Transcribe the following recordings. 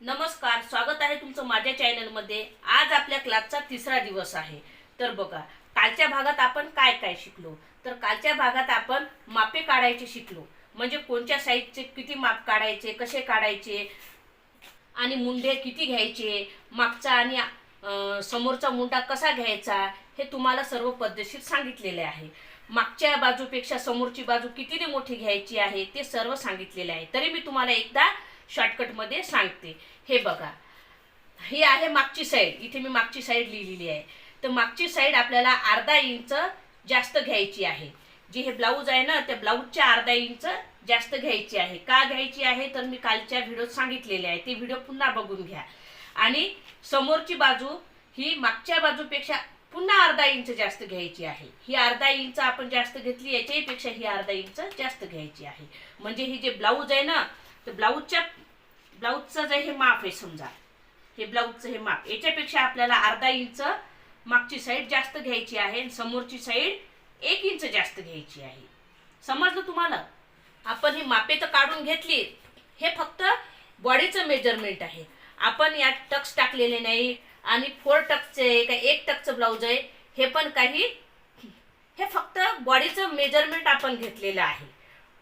नमस्कार स्वागत आहे तुमचं माझ्या चॅनलमध्ये. आज आपल्या क्लासचा तिसरा दिवस आहे. तर बघा कालच्या भागात आपण काय काय शिकलो? तर कालच्या भागात आपण मापे काढायचे शिकलो. म्हणजे कोणत्या साईजचे किती माप काढायचे कसे काढायचे आणि मुंडे किती घ्यायचे मागचा आणि समोरचा मुंडा कसा घ्यायचा हे तुम्हाला सर्व पद्धतशीर सांगितलेले आहे. मागच्या बाजूपेक्षा समोरची बाजू कितीने मोठी घ्यायची आहे ते सर्व सांगितलेले आहे. तरी मी तुम्हाला एकदा शॉर्टकटमध्ये सांगते. हे बघा. ही आहे मागची साईड इथे मी मागची साईड लिहिलेली आहे. तर मागची साईड आपल्याला अर्धा इंच जास्त घ्यायची आहे. जे हे ब्लाऊज आहे ना त्या ब्लाऊजच्या अर्धा इंच जास्त घ्यायची आहे. का घ्यायची आहे? तर मी कालच्या व्हिडिओत सांगितलेले आहे. ते व्हिडिओ पुन्हा बघून घ्या. आणि समोरची बाजू ही मागच्या बाजूपेक्षा पुन्हा अर्धा इंच जास्त घ्यायची आहे. ही अर्धा इंच आपण जास्त घेतली याच्याहीपेक्षा ही अर्धा इंच जास्त घ्यायची आहे. म्हणजे ही जे ब्लाऊज आहे ना तर ब्लाऊजच्या ब्लाऊजचं जे हे माप आहे समजा हे ब्लाऊजचं हे माप. याच्यापेक्षा आपल्याला अर्धा इंच मागची साईड जास्त घ्यायची आहे आणि समोरची साईड एक इंच जास्त घ्यायची आहे. समजलं तुम्हाला? आपण ही मापे तर काढून घेतली. हे फक्त बॉडीचं मेजरमेंट आहे. आपण यात टक्स टाकलेले नाही आणि फोर टक्सचे का एक टक्सचं ब्लाऊज आहे हे पण काही हे फक्त बॉडीचं मेजरमेंट आपण घेतलेलं आहे.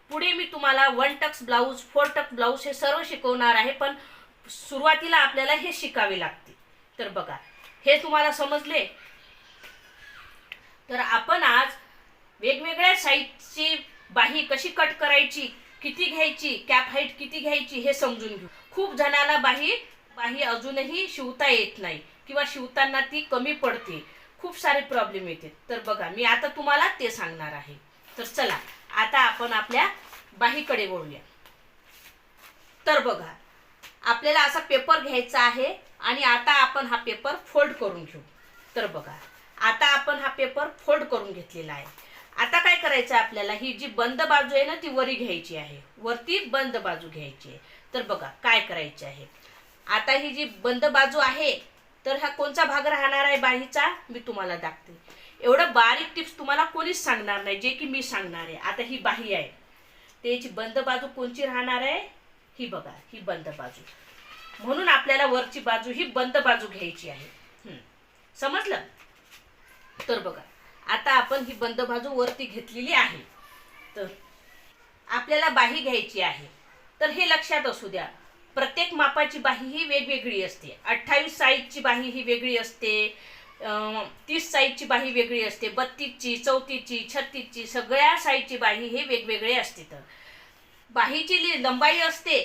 पुढे मी तुम्हाला one tucks blouse four tucks blouse हे सर्व शिकवणार आहे पण सुरुवातीला आपल्याला हे शिकावे लागते. तर बघा हे तुम्हाला समजले? तर आपण आज वेगवेगळ्या साईजची बाही कशी कट करायची किती घ्यायची कॅप हाईट किती घ्यायची हे समजून घेऊ. खूप जणांना बाही बाही अजूनही शिवता येत नाही किंवा शिवताना ती कमी पडते. खूप सारे प्रॉब्लेम येते. तर बघा मी आता तुम्हाला ते सांगणार आहे. तर चला आता आपण आपल्या बाहीकडे वळूया तर बघा आपल्याला असा पेपर घ्यायचा आहे आणि आता आपण हा पेपर फोल्ड करून घेऊ. तर बघा आता आपण हा पेपर फोल्ड करून घेतलेला आहे. आता काय करायचं आहे आपल्याला? ही जी बंद बाजू आहे ना ती वरी घ्यायची आहे. वरती बंद बाजू घ्यायची आहे. तर बघा काय करायचे आहे? आता ही जी बंद बाजू आहे तर हा कोणचा भाग राहणार आहे बाहीचा? मी तुम्हाला दाखते. एवढं बारीक टिप्स तुम्हाला कोणीच सांगणार नाही जे की मी सांगणार आहे. आता ही बाही आहे. त्याची बंद बाजू कोणची राहणार आहे? ही बघा ही बंद बाजू. म्हणून आपल्याला वरची बाजू ही बंद बाजू घ्यायची आहे. समजलं? तर बघा आता आपण ही बंद बाजू वरती घेतलेली आहे. तर आपल्याला बाही घ्यायची आहे. तर हे लक्षात असू द्या. प्रत्येक मापाची बाही ही वेगवेगळी असते. अठ्ठावीस साईजची बाही ही वेगळी असते. तीस साईजची बाही वेगळी असते बत्तीसची चौतीसची छत्तीसची सगळ्या साईजची बाही हे वेगवेगळे असते तर. बाहीची लंबाई असते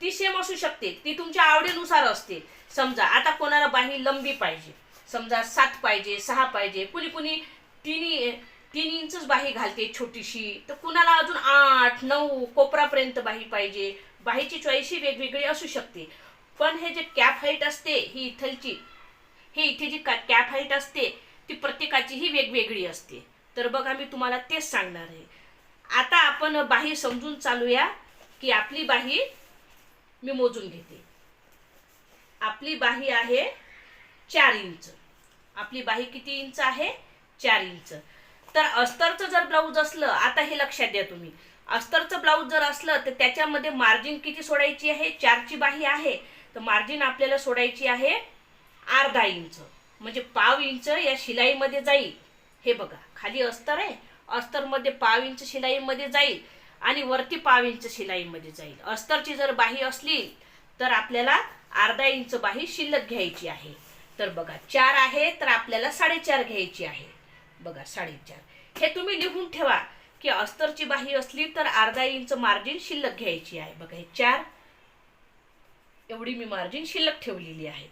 ती सेम असू शकते ती तुमच्या आवडीनुसार असते. समजा आता कोणाला बाही लंबी पाहिजे समजा सात पाहिजे सहा पाहिजे कुणी कुणी तिन्ही तीन इंचच बाही घालते छोटीशी तर कुणाला अजून आठ नऊ कोपरापर्यंत बाही पाहिजे बाहीची चॉईस ही वेगवेगळी असू शकते. पण हे जे कॅप हाईट असते ही इथलची हे इथे जी कॅप हाईट असते ती प्रत्येकाची ही वेगवेगळी असते. तर बघा मी तुम्हाला तेच सांगणार आहे. आता आपण बाही समजून चालूया की आपली बाही मी मोजून घेते. आपली बाही आहे चार इंच. आपली बाही किती इंच आहे? चार इंच. तर अस्तरचं जर ब्लाऊज असलं आता हे लक्षात द्या तुम्ही. अस्तरचं ब्लाऊज जर असलं तर त्याच्यामध्ये मार्जिन किती सोडायची आहे? चारची बाही आहे. तर मार्जिन आपल्याला सोडायची आहे अर्धा इंच. म्हणजे पाव इंच या शिलाईमध्ये जाईल. हे बघा खाली अस्तर आहे. अस्तरमध्ये पाव इंच शिलाईमध्ये जाईल आणि वरती पाव इंच शिलाईमध्ये जाईल. अस्तरची जर बाही असली तर आपल्याला अर्धा इंच बाही शिल्लक घ्यायची आहे. तर बघा चार आहे तर आपल्याला साडेचार घ्यायची आहे. बघा साडेचार. हे तुम्ही लिहून ठेवा की अस्तरची बाही असली तर अर्धा इंच मार्जिन शिल्लक घ्यायची आहे. बघा हे चार. एवढी मी मार्जिन शिल्लक ठेवलेली आहे.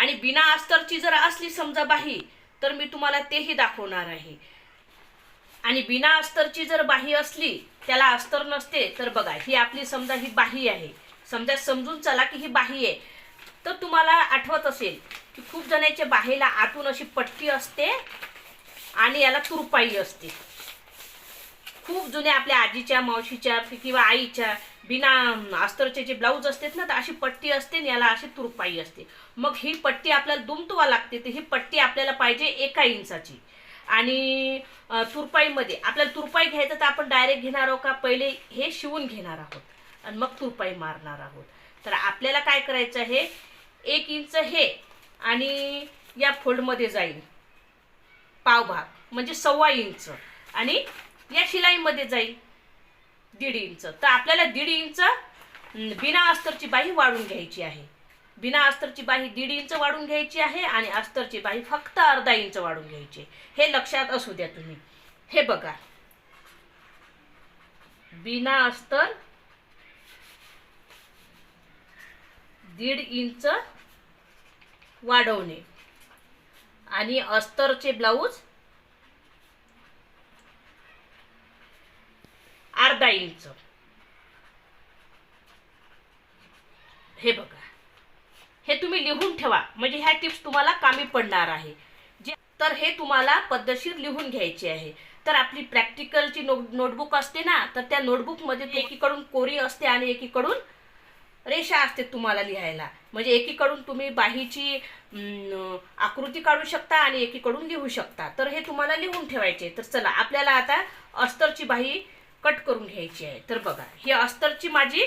आणि बिना अस्तरची जर असली समजा बाही तर मी तुम्हाला तेही दाखवणार आहे. आणि बिना अस्तरची जर बाही असली त्याला अस्तर नसते तर बघा ही आपली समजा ही बाही आहे. समजा समजून चला की ही बाही आहे. तर तुम्हाला आठवत असेल की खूप जणांच्या बाहीला आतून अशी पट्टी असते आणि याला तुरपाई असते. खूप जुन्या आपल्या आजीच्या मावशीच्या किंवा आईच्या बिना अस्तरचे जे ब्लाऊज असतात ना तर अशी पट्टी असते आणि याला अशी तुरपाई असते. मग ही पट्टी आपल्याला दुमतुवा लागते तर ही पट्टी आपल्याला पाहिजे एका इंचाची. आणि तुरपाईमध्ये आपल्याला तुरपाई घ्यायचं तर आपण डायरेक्ट घेणार आहोत का? पहिले हे शिवून घेणार आहोत. आणि मग तुरपाई मारणार आहोत. तर आपल्याला काय करायचं आहे? एक इंच हे आणि या फोल्डमध्ये जाईल. पावभाग म्हणजे सव्वा इंच. आणि या शिलाईमध्ये जाईल. दीड इंच. तर आपल्याला दीड इंच बिना अस्तरची बाही वाढून घ्यायची आहे. बिना अस्तरची बाही दीड इंच वाढून घ्यायची आहे आणि अस्तरची बाही फक्त अर्धा इंच वाढून घ्यायची हे लक्षात असू द्या तुम्ही. हे बघा. बिना अस्तर दीड इंच वाढवणे. आणि अस्तरचे ब्लाऊज अर्धा इंच. हे बघा. हे तुम्ही लिहून ठेवा. म्हणजे ह्या टिप्स तुम्हाला कामी पडणार आहे. जे तर हे तुम्हाला पद्धतशीर लिहून घ्यायचे आहे. तर आपली प्रॅक्टिकलची नो नोटबुक असते ना तर त्या नोटबुकमध्ये एकीकडून कोरी असते आणि एकीकडून रेषा असते तुम्हाला लिहायला. म्हणजे एकीकडून तुम्ही बाहीची आकृती काढू शकता आणि एकीकडून लिहू शकता. तर हे तुम्हाला लिहून ठेवायचे तर चला आपल्याला आता अस्तरची बाही कट करून घ्यायची आहे. तर बघा ही अस्तरची माझी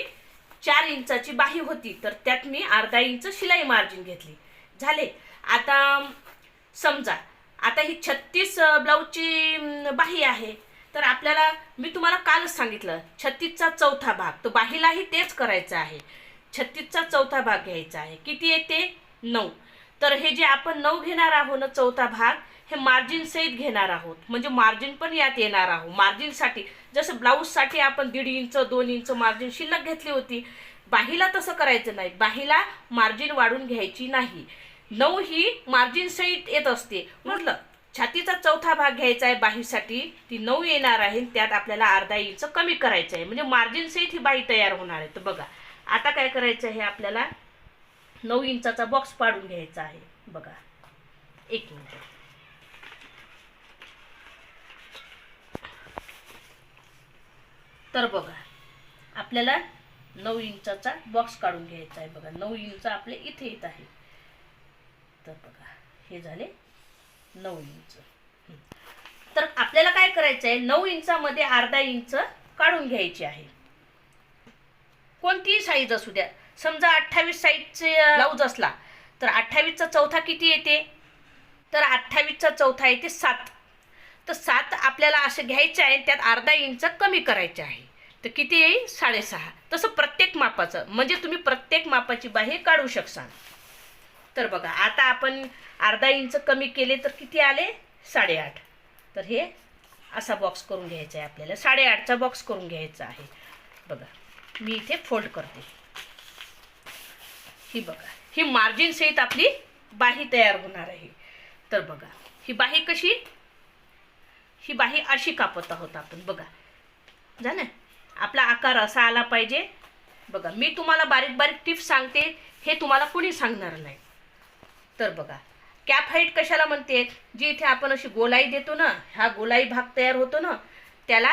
चार इंचाची बाही होती तर त्यात मी अर्धा इंच शिलाई मार्जिन घेतली. झाले. आता समजा आता ही छत्तीस ब्लाऊजची बाही आहे. तर आपल्याला मी तुम्हाला कालच सांगितलं छत्तीसचा चौथा भाग. तो बाहीलाही तेच करायचं आहे. छत्तीसचा चौथा भाग घ्यायचा आहे. किती येते? नऊ. तर हे जे आपण नऊ घेणार आहोत ना चौथा भाग हे मार्जिन सहित घेणार आहोत. म्हणजे मार्जिन पण यात येणार आहोत. मार्जिनसाठी जसं ब्लाऊजसाठी आपण दीड इंच दोन इंच मार्जिन शिल्लक घेतली होती. बाहीला तसं करायचं नाही. बाहीला मार्जिन वाढून घ्यायची नाही. नऊ ही मार्जिन सहित येत असते. म्हटलं छातीचा चौथा भाग घ्यायचा आहे बाहीसाठी. ती नऊ येणार आहे त्यात आपल्याला अर्धा इंच कमी करायचं आहे. म्हणजे मार्जिन सहित ही बाही तयार होणार आहे. तर बघा आता काय करायचं आहे आपल्याला? नऊ इंचाचा बॉक्स पाडून घ्यायचा आहे. बघा. एक मिनिट. तर बघा आपल्याला नऊ इंचाचा बॉक्स काढून घ्यायचा आहे बघा. नऊ इंच आपले इथे येत आहे. तर बघा हे झाले नऊ इंच. तर आपल्याला काय करायचं आहे? नऊ इंचामध्ये अर्धा इंच काढून घ्यायची आहे. कोणतीही साईज असू द्या. समजा अठ्ठावीस साईजचे ब्लाऊज असला तर अठ्ठावीसचा चौथा किती येते? तर अठ्ठावीसचा चौथा येते सात. तर सात आपल्याला असे घ्यायचे आहे त्यात अर्धा इंच कमी करायचे आहे. तर किती येईल? साडेसहा. तसं प्रत्येक मापाचं म्हणजे तुम्ही प्रत्येक मापाची बाही काढू शकसाल तर बघा आता आपण अर्धा इंच कमी केले तर किती आले? साडेआठ. तर हे असा बॉक्स करून घ्यायचा आहे आपल्याला. साडेआठचा बॉक्स करून घ्यायचा आहे. बघा मी इथे फोल्ड करते. ही बघा ही मार्जिन सहित आपली बाही तयार होणार आहे. तर बघा ही बाही कशी? ही बाही अशी कापत आहोत आपण. बघा. झालं? आपला आकार असा आला पाहिजे. बघा मी तुम्हाला बारीक बारीक टिप्स सांगते हे तुम्हाला कोणी सांगणार नाही. तर बघा कॅप हाईट कशाला म्हणते? जी इथे आपण अशी गोलाई देतो ना हा गोलाई भाग तयार होतो ना त्याला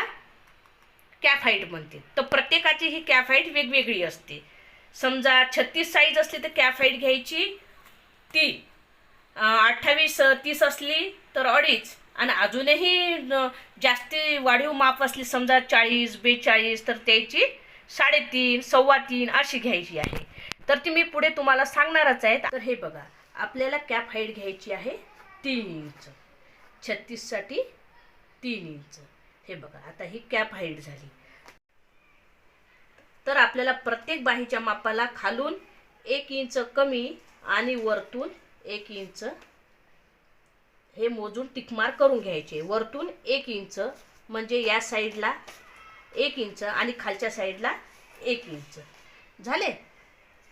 कॅप हाईट म्हणते. तर प्रत्येकाची ही कॅप हाईट वेगवेगळी असते. समजा छत्तीस साईज असली तर कॅप हाईट घ्यायची ती. अठ्ठावीस तीस असली तर अडीच. आणि अजूनही जास्ती वाढीव माप असली समजा चाळीस बेचाळीस तर त्याची साडेतीन सव्वा तीन अशी घ्यायची आहे. तर ती मी पुढे तुम्हाला सांगणारच आहे. तर हे बघा आपल्याला कॅप हाईट घ्यायची आहे तीन इंच. छत्तीससाठी तीन इंच. हे बघा आता ही कॅप हाईट झाली. तर आपल्याला प्रत्येक बाहीच्या मापाला खालून एक इंच कमी आणि वरतून एक इंच हे मोजून टिकमार करून घ्यायचे. वरतून एक इंच म्हणजे या साईडला एक इंच आणि खालच्या साईडला एक इंच. झाले?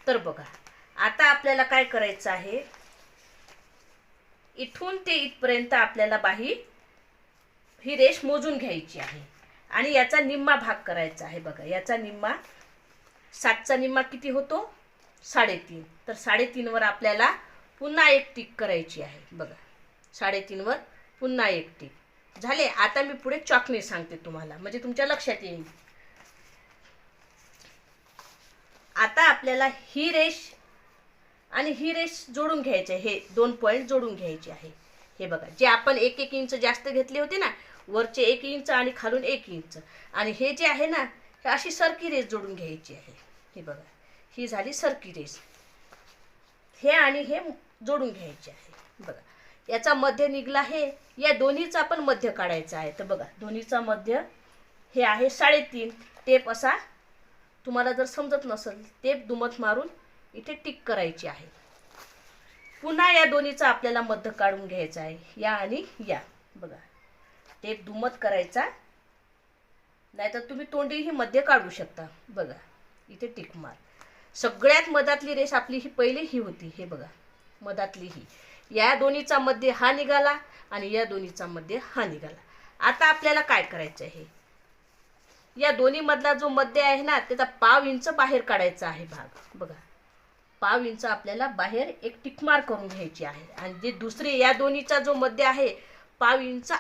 तर बघा आता आपल्याला काय करायचं आहे? इथून ते इथपर्यंत आपल्याला बाही ही रेष मोजून घ्यायची आहे. आणि याचा निम्मा भाग करायचा आहे बघा. याचा निम्मा सातचा निम्मा किती होतो? साडेतीन. तर साडेतीनवर आपल्याला पुन्हा एक टिक करायची आहे. बघा. साडेतीनवर पुन्हा एक टीप झाले आता मी पुढे चॉकने सांगते तुम्हाला. म्हणजे तुमच्या लक्षात येईल. आता आपल्याला ही रेष आणि ही रेष जोडून घ्यायचे हे दोन पॉईंट जोडून घ्यायचे आहे. हे बघा जे आपण एक एक इंच जास्त घेतले होते ना वरचे एक इंच आणि खालून एक इंच. आणि हे जे आहे ना हे अशी सरकी रेस जोडून घ्यायची आहे. हे बघा ही झाली सरकी रेस हे आणि हे जोडून घ्यायचे आहे. बघा याचा मध्य निघला हे या दोन्हीचा पण मध्य काढायचा आहे. तर बघा दोन्हीचा मध्य हे आहे साडेतीन. टेप असा तुम्हाला जर समजत नसेल टेप दुमत मारून इथे टिक करायची आहे. पुन्हा या दोन्हीचा आपल्याला मध्य काढून घ्यायचा आहे. या आणि या. बघा टेप दुमत करायचा नाहीतर तुम्ही तोंडीही मध्य काढू शकता. बघा इथे टिक मार. सगळ्यात मधातली रेस आपली ही पहिली ही होती. हे बघा मधातली ही. या दोन्हीचा मध्ये हा निघाला आणि या दोन्हीचा मध्ये हा निघाला. आता आपल्याला काय करायचं आहे? या दोन्ही मधला जो मध्य आहे ना त्याचा पाव इंच बाहेर काढायचा आहे भाग. बघा. पाव इंच आपल्याला बाहेर एक टिकमार करून घ्यायची आहे. आणि जे दुसरे या दोन्हीचा जो मध्य आहे पाव इंच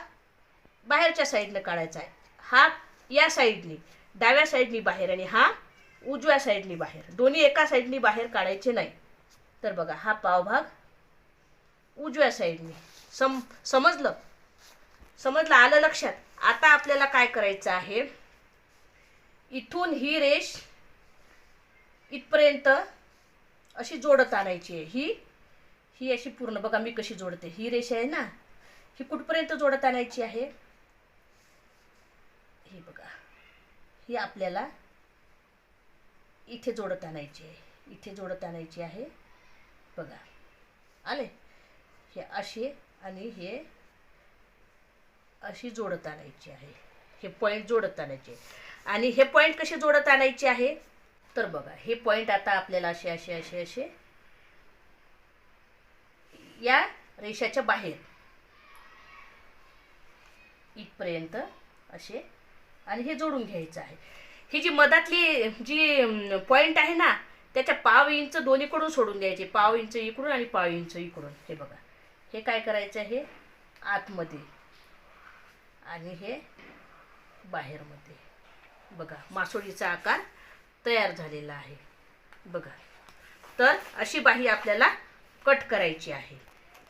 बाहेरच्या साईडनं काढायचा आहे. हा या साईडनी डाव्या साईडनी बाहेर आणि हा उजव्या साईडनी बाहेर. दोन्ही एका साईडनी बाहेर काढायचे नाही. तर बघा हा पावभाग उजव्या साईडने. सम समजलं? समजलं आलं लक्षात. आता आपल्याला काय करायचं आहे? इथून ही रेष इथपर्यंत अशी जोडत आणायची आहे. ही ही अशी पूर्ण बघा मी कशी जोडते. ही रेष आहे ना? ही कुठपर्यंत जोडत आणायची आहे? ही बघा. ही आपल्याला इथे जोडत आणायची आहे. इथे जोडत आणायची आहे. बघा. आले हे असे आणि हे अशी जोडत आणायची आहे. हे पॉईंट जोडत आणायचे. आणि हे पॉईंट कसे जोडत आणायचे आहे? तर बघा हे पॉईंट आता आपल्याला असे असे असे असे या रेषाच्या बाहेर इथपर्यंत असे आणि हे जोडून घ्यायचं आहे. ही जी मधातली जी पॉईंट आहे ना त्याच्या पाव इंच दोन्हीकडून सोडून द्यायचे. पाव इंच इकडून आणि पाव इंच इकडून. हे बघा. हे काय करायचं आहे? आतमध्ये. आणि हे बाहेरमध्ये. बघा मासोळीचा आकार तयार झालेला आहे. बघा. तर अशी बाही आपल्याला कट करायची आहे.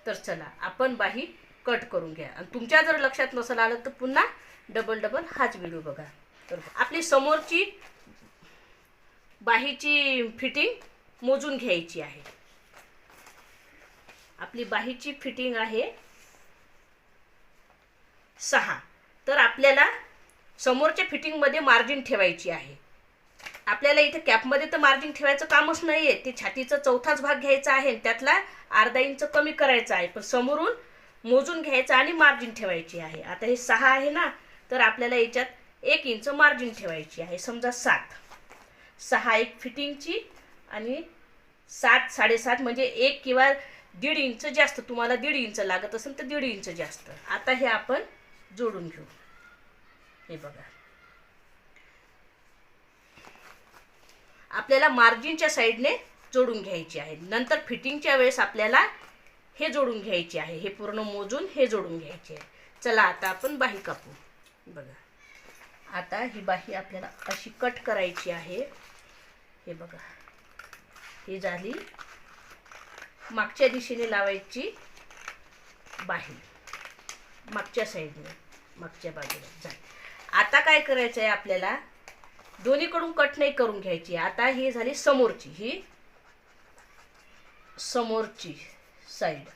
तर चला आपण बाही कट करून घ्या. आणि तुमच्या जर लक्षात नसेल आलं तर पुन्हा डबल डबल हाच व्हिडिओ बघा. तर आपली समोरची बाहीची फिटिंग मोजून घ्यायची आहे. आपली बाहीची फिटिंग आहे सहा. तर आपल्याला समोरच्या फिटिंगमध्ये मार्जिन ठेवायची आहे. आपल्याला इथे कॅपमध्ये तर मार्जिन ठेवायचं कामच नाही आहे ते छातीचा चौथाच भाग घ्यायचा आहे त्यातला अर्धा इंच कमी करायचा आहे. पण समोरून मोजून घ्यायचं आणि मार्जिन ठेवायची आहे. आता हे सहा आहे ना तर आपल्याला याच्यात एक इंच मार्जिन ठेवायची आहे. समजा सात. सहा एक फिटिंगची आणि सात साडेसात म्हणजे एक किंवा दीड इंच जास्त तुम्हाला दीड इंच लागत असेल तर दीड इंच जास्त. आता हे आपण जोडून घेऊ. हे बघा. आपल्याला मार्जिनच्या साईडने जोडून घ्यायची आहे. नंतर फिटिंगच्या वेळेस आपल्याला हे जोडून घ्यायचे आहे. हे पूर्ण मोजून हे जोडून घ्यायचे आहे. चला आता आपण बाही कापू. बघा. आता ही बाही आपल्याला अशी कट करायची आहे. हे बघा. ही झाली मागच्या दिशेने लावायची बाही मागच्या साईडने मागच्या बाजूला. झाली आता काय करायचं आहे आपल्याला? दोन्हीकडून कट नाही करून घ्यायची. आता ही झाली समोरची. ही समोरची साईड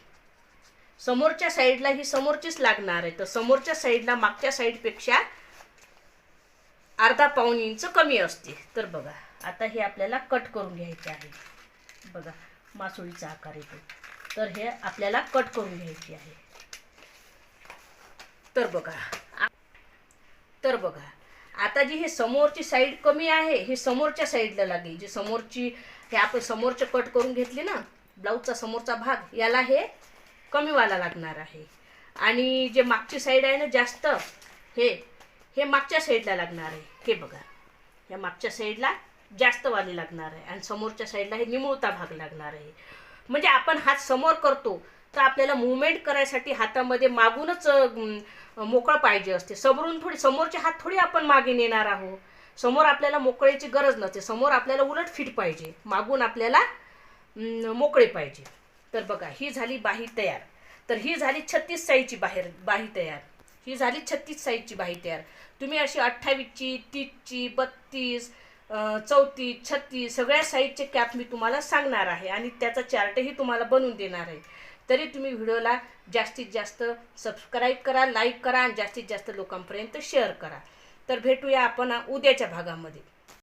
समोरच्या साईडला ही समोरचीच लागणार आहे. तर समोरच्या साईडला मागच्या साईडपेक्षा अर्धा पाऊण इंच कमी असते. तर बघा. आता हे आपल्याला कट करून घ्यायचे आहे. बघा. मासोळीचा आकार येतो. तर हे आपल्याला कट करून घ्यायची आहे. तर बघा. तर बघा. आता जी हे समोरची साईड कमी आहे हे समोरच्या साईडला लागेल. जी समोरची हे आपण समोरचे कट करून घेतली ना ब्लाऊजचा समोरचा भाग याला हे कमीवाला लागणार आहे. आणि जे मागची साईड आहे ना जास्त हे हे मागच्या साईडला लागणार आहे. हे बघा. या मागच्या साईडला जास्त वाली लागणार आहे. आणि समोरच्या साईडला हे निमुळता भाग लागणार आहे. म्हणजे आपण हात समोर करतो तर आपल्याला मुवमेंट करायसाठी हातामध्ये मागूनच मोकळं पाहिजे असते. समोरून थोडी समोरचे हात थोडी आपण मागे नेणार आहोत. समोर आपल्याला मोकळ्याची गरज नसते. समोर आपल्याला उलट फिट पाहिजे. मागून आपल्याला मोकळे पाहिजे. तर बघा ही झाली बाही तयार. तर ही झाली छत्तीस साईची बाहेर बाही तयार. ही झाली छत्तीस साईजची बाही तयार. तुम्ही अशी अठ्ठावीसची तीसची बत्तीस चौतीस छत्तीस सगळ्या साईजचे कॅप मी तुम्हाला सांगणार आहे आणि त्याचा चार्टही तुम्हाला बनवून देणार आहे. तरी तुम्ही व्हिडिओला जास्तीत जास्त सबस्क्राईब करा लाईक करा आणि जास्तीत जास्त लोकांपर्यंत शेअर करा. तर भेटूया आपण उद्याच्या भागामध्ये.